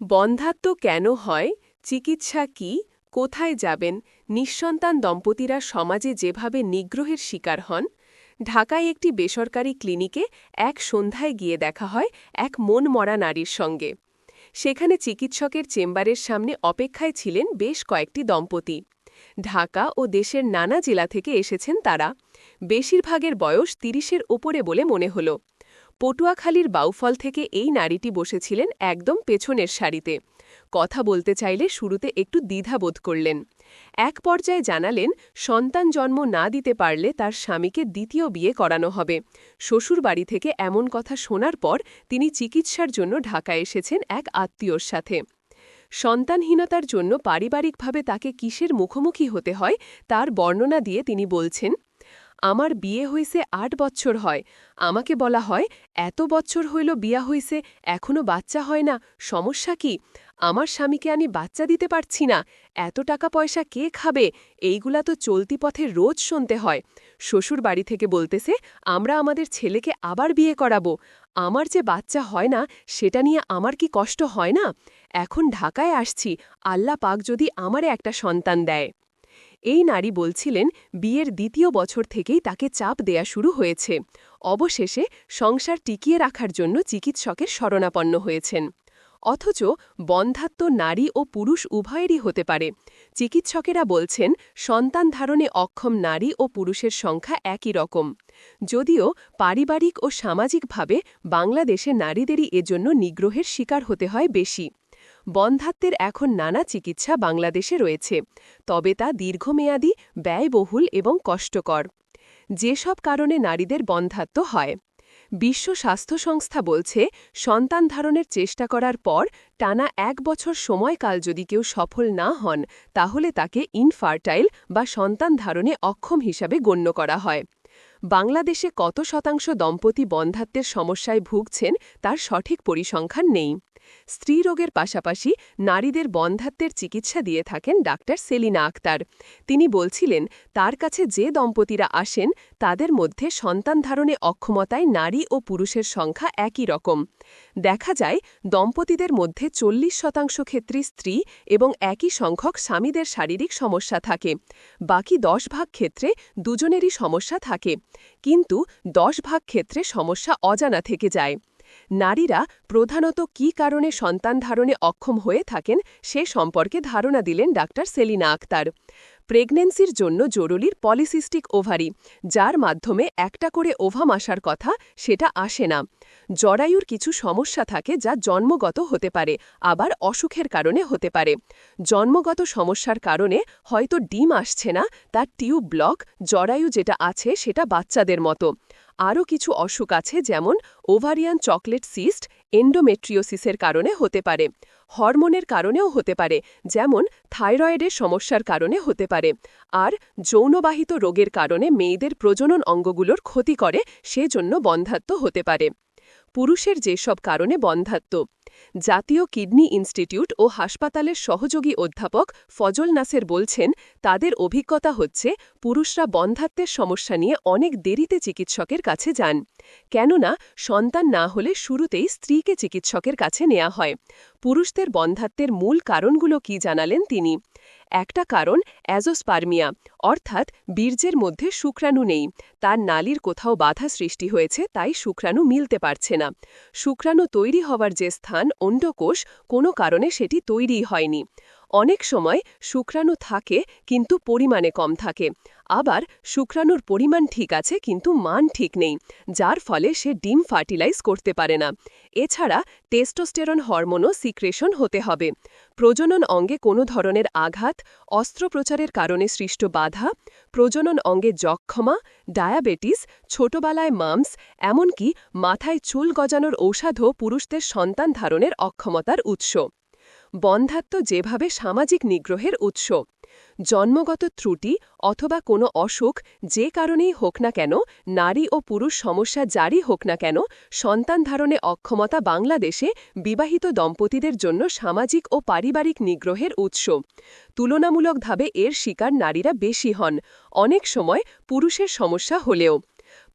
বন্ধাত্ম কেন হয়, চিকিৎসা কি, কোথায় যাবেন, নিঃসন্তান দম্পতিরা সমাজে যেভাবে নিগ্রহের শিকার হন, ঢাকায় একটি বেসরকারি ক্লিনিকে এক সন্ধ্যায় গিয়ে দেখা হয় এক মন মরা নারীর সঙ্গে। সেখানে চিকিৎসকের চেম্বারের সামনে অপেক্ষায় ছিলেন বেশ কয়েকটি দম্পতি। ঢাকা ও দেশের নানা জেলা থেকে এসেছেন তারা। বেশিরভাগের বয়স তিরিশের ওপরে বলে মনে হল। পটুয়াখালীর বাউফল থেকে এই নারীটি বসেছিলেন একদম পেছনের সারিতে। কথা বলতে চাইলে শুরুতে একটু দ্বিধা বোধ করলেন। এক পর্যায়ে জানালেন, সন্তান জন্ম না দিতে পারলে তার স্বামীকে দ্বিতীয় বিয়ে করানো হবে। শ্বশুর বাড়ি থেকে এমন কথা শোনার পর তিনি চিকিৎসার জন্য ঢাকায় এসেছেন এক আত্মীয়র সাথে। সন্তানহীনতার জন্য পারিবারিকভাবে তাকে কিসের মুখোমুখি হতে হয়, তার বর্ণনা দিয়ে তিনি বলছেন আমার বিয়ে হইছে আট বছর হয়। আমাকে বলা হয়, এত বছর হইল বিয়া হইছে, এখনও বাচ্চা হয় না, সমস্যা কি? আমার স্বামীকে আমি বাচ্চা দিতে পারছি না, এত টাকা পয়সা কে খাবে? এইগুলা তো চলতি পথে রোজ শুনতে হয়। শ্বশুর বাড়ি থেকে বলতেছে, আমরা আমাদের ছেলেকে আবার বিয়ে করাবো। আমার যে বাচ্চা হয় না, সেটা নিয়ে আমার কি কষ্ট হয় না? এখন ঢাকায় আসছি, আল্লাহ পাক যদি আমারে একটা সন্তান দেয়। এই নারী বলছিলেন, বিয়ের দ্বিতীয় বছর থেকেই তাকে চাপ দেয়া শুরু হয়েছে। অবশেষে সংসার টিকিয়ে রাখার জন্য চিকিৎসকের শরণাপন্ন হয়েছেন। অথচ বন্ধাত্ম নারী ও পুরুষ উভয়েরই হতে পারে। চিকিৎসকেরা বলছেন, সন্তান ধারণে অক্ষম নারী ও পুরুষের সংখ্যা একই রকম। যদিও পারিবারিক ও সামাজিকভাবে বাংলাদেশে নারীদেরই এজন্য নিগ্রহের শিকার হতে হয় বেশি। বন্ধাত্বের এখন নানা চিকিৎসা বাংলাদেশে রয়েছে, তবে তা দীর্ঘমেয়াদী, ব্যয়বহুল এবং কষ্টকর। যেসব কারণে নারীদের বন্ধাত্ম হয়। বিশ্ব স্বাস্থ্য সংস্থা বলছে, সন্তান ধারণের চেষ্টা করার পর টানা এক বছর সময়কাল যদি কেউ সফল না হন, তাহলে তাকে ইনফার্টাইল বা সন্তান ধারণে অক্ষম হিসাবে গণ্য করা হয়। বাংলাদেশে কত শতাংশ দম্পতি বন্ধাত্বের সমস্যায় ভুগছেন, তার সঠিক পরিসংখ্যান নেই। স্ত্রীরোগের পাশাপাশি নারীদের বন্ধাত্বের চিকিৎসা দিয়ে থাকেন ডাক্তার সেলিনা আক্তার। তিনি বলছিলেন, তার কাছে যে দম্পতিরা আসেন, তাদের মধ্যে সন্তান ধারণে অক্ষমতায় নারী ও পুরুষের সংখ্যা একই রকম। দেখা যায়, দম্পতিদের মধ্যে চল্লিশ শতাংশ ক্ষেত্রে স্ত্রী এবং একই সংখ্যক স্বামীদের শারীরিক সমস্যা থাকে। বাকি দশ ভাগ ক্ষেত্রে দুজনেরই সমস্যা থাকে। কিন্তু দশ ভাগ ক্ষেত্রে সমস্যা অজানা থেকে যায়। নারীরা প্রধানত কি কারণে সন্তান ধারণে অক্ষম হয়ে থাকেন সে সম্পর্কে ধারণা দিলেন ডাক্তার সেলিনা আক্তার। প্রেগনেন্সির জন্য জরুরির পলিসিস্টিক ওভারি, যার মাধ্যমে একটা করে ওভাম আসার কথা সেটা আসে না। জরায়ুর কিছু সমস্যা থাকে যা জন্মগত হতে পারে, আবার অসুখের কারণে হতে পারে। জন্মগত সমস্যার কারণে হয়তো ডিম আসছে না, তার টিউব ব্লক, জরায়ু যেটা আছে সেটা বাচ্চাদের মতো। আরও কিছু অসুখ আছে যেমন ওভারিয়ান চকলেট সিস্ট এন্ডোমেট্রিওসিসের কারণে হতে পারে, হরমোনের কারণেও হতে পারে, যেমন থাইরয়েডের সমস্যার কারণে হতে পারে, আর যৌনবাহিত রোগের কারণে মেয়েদের প্রজনন অঙ্গগুলোর ক্ষতি করে, সেজন্য বন্ধাত্ম হতে পারে। পুরুষের যেসব কারণে বন্ধাত্ম। জাতীয় কিডনি ইনস্টিটিউট ও হাসপাতালের সহযোগী অধ্যাপক ফজল নাসের বলছেন, তাদের অভিজ্ঞতা হচ্ছে, পুরুষরা বন্ধাত্বের সমস্যা নিয়ে অনেক দেরিতে চিকিৎসকের কাছে যান। কেননা, সন্তান না হলে শুরুতেই স্ত্রীকে চিকিৎসকের কাছে নেওয়া হয়। পুরুষদের বন্ধাত্বের মূল কারণগুলো কি জানালেন তিনি। একটা কারণ অ্যাজোস্পার্মিয়া, অর্থাৎ বীর্যের মধ্যে শুক্রাণু নেই। তার নালির কোথাও বাধা সৃষ্টি হয়েছে, তাই শুক্রাণু মিলতে পারছে না। শুক্রাণু তৈরি হওয়ার যে স্থান, অন্ডকোষ, কোনো কারণে সেটি তৈরিই হয়নি। অনেক সময় শুক্রাণু থাকে কিন্তু পরিমাণে কম থাকে। আবার শুক্রাণুর পরিমাণ ঠিক আছে কিন্তু মান ঠিক নেই, যার ফলে সে ডিম ফার্টিলাইজ করতে পারে না। এছাড়া টেস্টোস্টেরন হরমোনও সিক্রেশন হতে হবে। প্রজনন অঙ্গে কোনো ধরনের আঘাত, অস্ত্রোপচারের কারণে সৃষ্ট বাধা, প্রজনন অঙ্গে যক্ষমা ডায়াবেটিস, ছোটবেলায় মামস, এমনকি মাথায় চুল গজানোর ঔষধও পুরুষদের সন্তান ধারণের অক্ষমতার উৎস। বন্ধাত্ম যেভাবে সামাজিক নিগ্রহের উৎস, জন্মগত ত্রুটি অথবা কোনো অসুখ যে কারণেই হোক না কেন, নারী ও পুরুষ সমস্যা জারি হোক না কেন, সন্তান ধারণে অক্ষমতা বাংলাদেশে বিবাহিত দম্পতিদের জন্য সামাজিক ও পারিবারিক নিগ্রহের উৎস। তুলনামূলকভাবে এর শিকার নারীরা বেশি হন, অনেক সময় পুরুষের সমস্যা হলেও।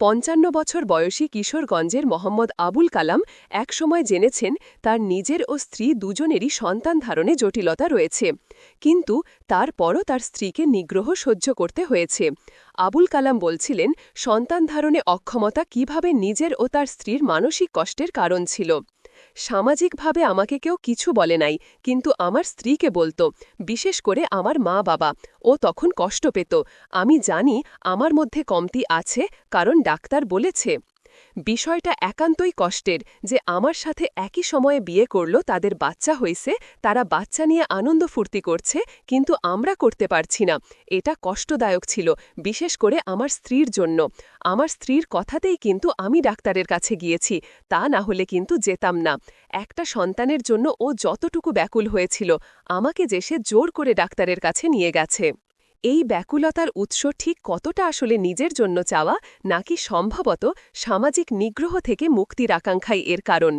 পঞ্চান্ন বছর বয়সী কিশোরগঞ্জের মোহাম্মদ আবুল কালাম একসময় জেনেছেন তার নিজের ও স্ত্রী দুজনেরই সন্তান ধারণে জটিলতা রয়েছে। কিন্তু তারপরও তার স্ত্রীকে নিগ্রহ সহ্য করতে হয়েছে। আবুল কালাম বলছিলেন, সন্তান ধারণে অক্ষমতা কীভাবে নিজের ও তার স্ত্রীর মানসিক কষ্টের কারণ ছিল? সামাজিকভাবে আমাকে কেউ কিছু বলে নাই, কিন্তু আমার স্ত্রীকে বলতো, বিশেষ করে আমার মা বাবা। ও তখন কষ্ট পেত। আমি জানি আমার মধ্যে কমতি আছে, কারণ ডাক্তার বলেছে। বিষয়টা একান্তই কষ্টের যে আমার সাথে একই সময়ে বিয়ে করল, তাদের বাচ্চা হয়েছে তারা বাচ্চা নিয়ে আনন্দ ফুর্তি করছে, কিন্তু আমরা করতে পারছি না। এটা কষ্টদায়ক ছিল, বিশেষ করে আমার স্ত্রীর জন্য। আমার স্ত্রীর কথাতেই কিন্তু আমি ডাক্তারের কাছে গিয়েছি, তা না হলে কিন্তু যেতাম না। একটা সন্তানের জন্য ও যতটুকু ব্যাকুল হয়েছিল, আমাকে যে সে জোর করে ডাক্তারের কাছে নিয়ে গেছে। এই ব্যাকুলতার উৎস ঠিক কতটা আসলে নিজের জন্য চাওয়া নাকি সম্ভবত সামাজিক নিগ্রহ থেকে মুক্তির আকাঙ্ক্ষাই এর কারণ?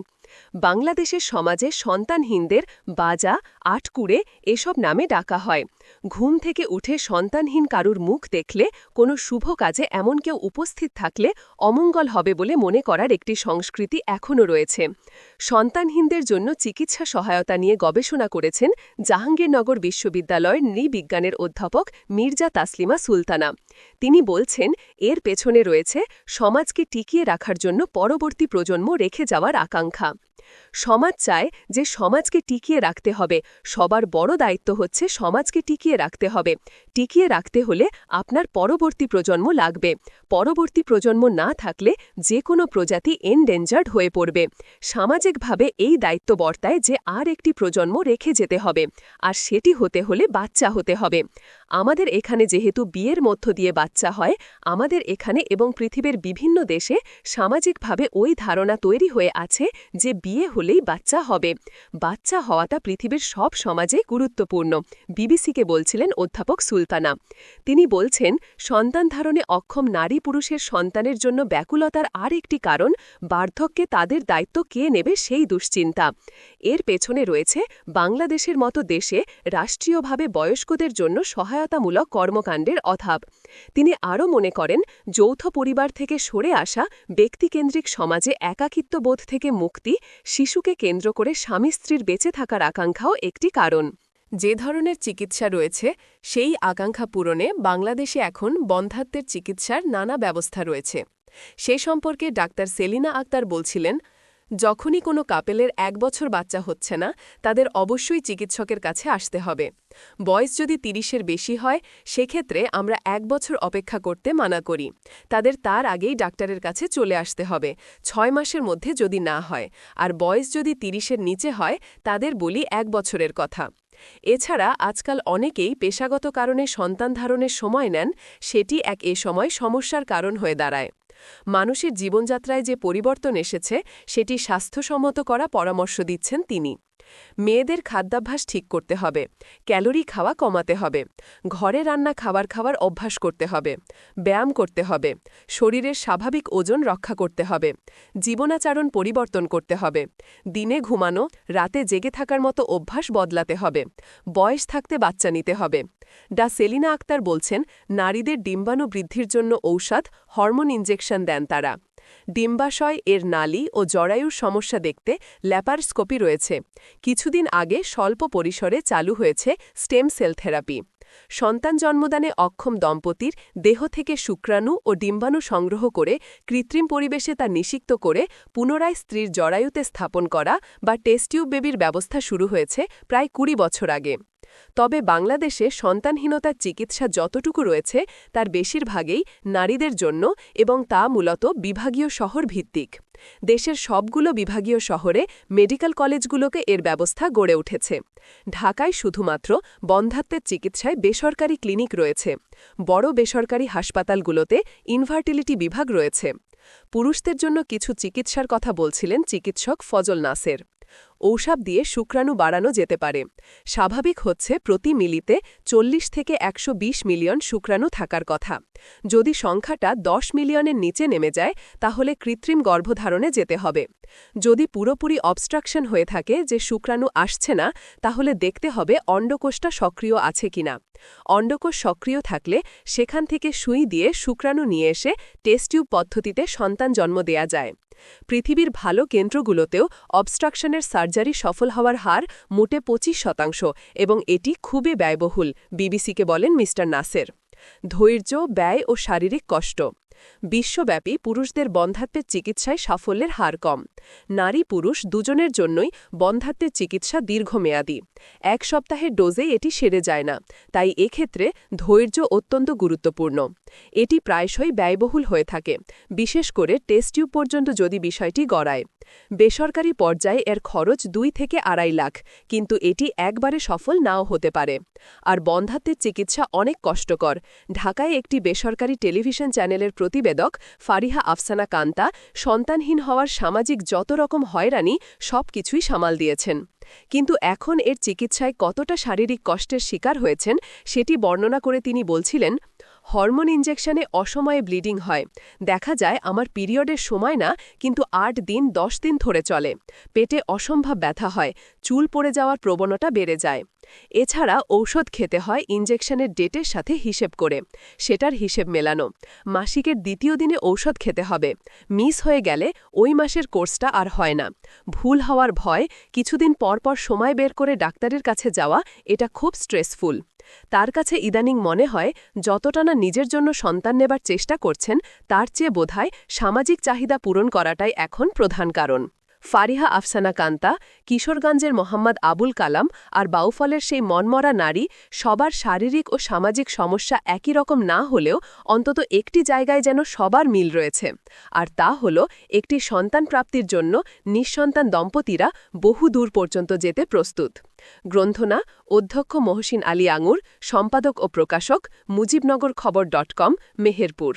বাংলাদেশের সমাজে সন্তানহীনদের বাজা, আটকুড়ে এসব নামে ডাকা হয়। ঘুম থেকে উঠে সন্তানহীন কারুর মুখ দেখলে কোনো শুভ কাজে এমন কেউ উপস্থিত থাকলে অমঙ্গল হবে বলে মনে করার একটি সংস্কৃতি এখনও রয়েছে। সন্তানহীনদের জন্য চিকিৎসা সহায়তা নিয়ে গবেষণা করেছেন জাহাঙ্গীরনগর বিশ্ববিদ্যালয়ের নৃবিজ্ঞানের অধ্যাপক মির্জা তাসলিমা সুলতানা। তিনি বলছেন এর পেছনে রয়েছে সমাজকে টিকিয়ে রাখার জন্য পরবর্তী প্রজন্ম রেখে যাওয়ার আকাঙ্ক্ষা। সমাজ চায় যে সমাজকে টিকিয়ে রাখতে হবে। সবার বড় দায়িত্ব হচ্ছে সমাজকে টিকিয়ে রাখতে হবে। টিকিয়ে রাখতে হলে আপনার পরবর্তী প্রজন্ম লাগবে। পরবর্তী প্রজন্ম না থাকলে যে কোনো প্রজাতি এনডেঞ্জার্ড হয়ে পড়বে। সামাজিকভাবে এই দায়িত্ব বর্তায় যে আর একটি প্রজন্ম রেখে যেতে হবে। আর সেটি হতে হলে বাচ্চা হতে হবে। আমাদের এখানে যেহেতু বিয়ের মধ্য দিয়ে বাচ্চা হয়, আমাদের এখানে এবং পৃথিবীর বিভিন্ন দেশে সামাজিকভাবে ওই ধারণা তৈরি হয়ে আছে যে বিয়ে হলেই বাচ্চা হবে। বাচ্চা হওয়াটা পৃথিবীর সব সমাজে গুরুত্বপূর্ণ, বিবিসিকে বলছিলেন অধ্যাপক সুলতানা। তিনি বলছেন, সন্তান ধারণে অক্ষম নারী পুরুষের সন্তানের জন্য ব্যাকুলতার আর একটি কারণ, বার্ধক্যে তাদের দায়িত্ব কে নেবে সেই দুশ্চিন্তা। এর পেছনে রয়েছে বাংলাদেশের মতো দেশে রাষ্ট্রীয়ভাবে বয়স্কদের জন্য সহায়তামূলক কর্মকাণ্ডের অভাব। তিনি আরও মনে করেন, যৌথ পরিবার থেকে সরে আসা ব্যক্তিকেন্দ্রিক সমাজে একাকিত্ববোধ থেকে মুক্তি শিশুকে কেন্দ্র করে স্বামী স্ত্রীর বেঁচে থাকার আকাঙ্ক্ষাও একটি কারণ। যে ধরনের চিকিৎসা রয়েছে, সেই আকাঙ্ক্ষা পূরণে বাংলাদেশে এখন বন্ধাত্বের চিকিৎসার নানা ব্যবস্থা রয়েছে। সে সম্পর্কে ডাক্তার সেলিনা আক্তার বলছিলেন যখনই কোনো কাপেলের এক বছর বাচ্চা হচ্ছে না, তাদের অবশ্যই চিকিৎসকের কাছে আসতে হবে। বয়স যদি তিরিশের বেশি হয়, সেক্ষেত্রে আমরা এক বছর অপেক্ষা করতে মানা করি। তাদের তার আগেই ডাক্তারের কাছে চলে আসতে হবে, ছয় মাসের মধ্যে যদি না হয়। আর বয়স যদি তিরিশের নিচে হয়, তাদের বলি এক বছরের কথা। এছাড়া আজকাল অনেকেই পেশাগত কারণে সন্তান ধারণের সময় নেন, সেটি এক এ সময় সমস্যার কারণ হয়ে দাঁড়ায়। মানুষের জীবনযাত্রায় যে পরিবর্তন এসেছে সেটি স্বাস্থ্যসম্মত করা পরামর্শ দিচ্ছেন তিনি। মেয়েদের খাদ্যাভ্যাস ঠিক করতে হবে, ক্যালোরি খাওয়া কমাতে হবে, ঘরে রান্না খাবার খাওয়ার অভ্যাস করতে হবে, ব্যায়াম করতে হবে, শরীরের স্বাভাবিক ওজন রক্ষা করতে হবে, জীবনাচারণ পরিবর্তন করতে হবে, দিনে ঘুমানো, রাতে জেগে থাকার মতো অভ্যাস বদলাতে হবে, বয়স থাকতে বাচ্চা নিতে হবে। ডা সেলিনা আক্তার বলছেন, নারীদের ডিম্বাণু বৃদ্ধির জন্য ঔষধ, হরমোন ইঞ্জেকশন দেন তারা। ডিম্বাশয়, এর নালী ও জরায়ুর সমস্যা দেখতে ল্যাপারস্কোপি রয়েছে। কিছুদিন আগে স্বল্প পরিসরে চালু হয়েছে স্টেম সেল থেরাপি। সন্তান জন্মদানে অক্ষম দম্পতির দেহ থেকে শুক্রাণু ও ডিম্বাণু সংগ্রহ করে কৃত্রিম পরিবেশে তা নিষিক্ত করে পুনরায় স্ত্রীর জরায়ুতে স্থাপন করা বা টেস্টিউব বেবির ব্যবস্থা শুরু হয়েছে প্রায় কুড়ি বছর আগে। তবে বাংলাদেশে সন্তানহীনতার চিকিৎসা যতটুকু রয়েছে, তার বেশিরভাগেই নারীদের জন্য এবং তা মূলত বিভাগীয় শহর ভিত্তিক দেশের সবগুলো বিভাগীয় শহরে মেডিকেল কলেজগুলোকে এর ব্যবস্থা গড়ে উঠেছে। ঢাকায় শুধুমাত্র বন্ধাত্বের চিকিৎসায় বেসরকারি ক্লিনিক রয়েছে। বড় বেসরকারি হাসপাতালগুলোতে ইনভার্টিলিটি বিভাগ রয়েছে। পুরুষদের জন্য কিছু চিকিৎসার কথা বলছিলেন চিকিৎসক ফজল নাসের। ঔষধ দিয়ে শুক্রাণু বাড়ানো যেতে পারে। স্বাভাবিক হচ্ছে প্রতি মিলিতে চল্লিশ থেকে একশো বিশ মিলিয়ন শুক্রাণু থাকার কথা। যদি সংখ্যাটা দশ মিলিয়নের নিচে নেমে যায়, তাহলে কৃত্রিম গর্ভধারণে যেতে হবে। যদি পুরোপুরি অবস্ট্রাকশন হয়ে থাকে যে শুক্রাণু আসছে না, তাহলে দেখতে হবে অন্ডকোষটা সক্রিয় আছে কিনা। অন্ডকোষ সক্রিয় থাকলে সেখান থেকে সুই দিয়ে শুক্রাণু নিয়ে এসে টেস্টিউব পদ্ধতিতে সন্তান জন্ম দেয়া যায়। পৃথিবীর ভালো কেন্দ্রগুলোতেও অবস্ট্রাকশনের সার্জারি সফল হওয়ার হার মোটে পঁচিশ শতাংশ এবং এটি খুবই ব্যয়বহুল, বিবিসিকে বলেন মিস্টার নাসের। ধৈর্য, ব্যয় ও শারীরিক কষ্ট। বিশ্বব্যাপী পুরুষদের বন্ধাত্মের চিকিৎসায় সাফল্যের হার কম। নারী পুরুষ দুজনের জন্যই বন্ধাত্মের চিকিৎসা দীর্ঘমেয়াদী। এক সপ্তাহের ডোজে এটি সেরে যায় না, তাই এক্ষেত্রে ধৈর্য অত্যন্ত গুরুত্বপূর্ণ। এটি প্রায়শই ব্যয়বহুল হয়ে থাকে, বিশেষ করে টেস্টিউব পর্যন্ত যদি বিষয়টি গড়ায়। বেসরকারি পর্যায়ে এর খরচ দুই থেকে আড়াই লাখ, কিন্তু এটি একবারে সফল নাও হতে পারে। আর বন্ধাত্বের চিকিৎসা অনেক কষ্টকর। ঢাকায় একটি বেসরকারি টেলিভিশন চ্যানেলের প্রতিবেদক ফারিহা আফসানা কান্তা সন্তানহীন হওয়ার সামাজিক যত রকম হয়রানি, সব কিছুই সামাল দিয়েছেন। কিন্তু এখন এর চিকিৎসায় কতটা শারীরিক কষ্টের শিকার হয়েছেন, সেটি বর্ণনা করে তিনি বলছিলেন হরমোন ইঞ্জেকশনে অসময়ে ব্লিডিং হয়। দেখা যায় আমার পিরিয়ডের সময় না, কিন্তু আট দিন, দশ দিন ধরে চলে। পেটে অসম্ভব ব্যথা হয়, চুল পড়ে যাওয়ার প্রবণতা বেড়ে যায়। এছাড়া ঔষধ খেতে হয় ইঞ্জেকশনের ডেটের সাথে হিসেব করে, সেটার হিসেব মেলানো। মাসিকের দ্বিতীয় দিনে ঔষধ খেতে হবে। মিস হয়ে গেলে ওই মাসের কোর্সটা আর হয় না। ভুল হওয়ার ভয়, কিছুদিন পরপর সময় বের করে ডাক্তারের কাছে যাওয়া, এটা খুব স্ট্রেসফুল। তার কাছে ইদানিং মনে হয়, যতটা না নিজের জন্য সন্তান নেবার চেষ্টা করছেন, তার চেয়ে বোধহয় সামাজিক চাহিদা পূরণ করাটাই এখন প্রধান কারণ। ফারিহা আফসানা কান্তা কিশোরগঞ্জের মোহাম্মদ আবুল কালাম আর বাউফলের সেই মনমরা নারী সবার শারীরিক ও সামাজিক সমস্যা একই রকম না হলেও অন্তত একটি জায়গায় যেন সবার মিল রয়েছে। আর তা হল একটি সন্তান প্রাপ্তির জন্য নিঃসন্তান দম্পতিরা বহু দূর পর্যন্ত যেতে প্রস্তুত। গ্রন্থনা, অধ্যক্ষ মহসিন আলী আঙুর, সম্পাদক ও প্রকাশক মুজিবনগর খবর ডট কম, মেহেরপুর।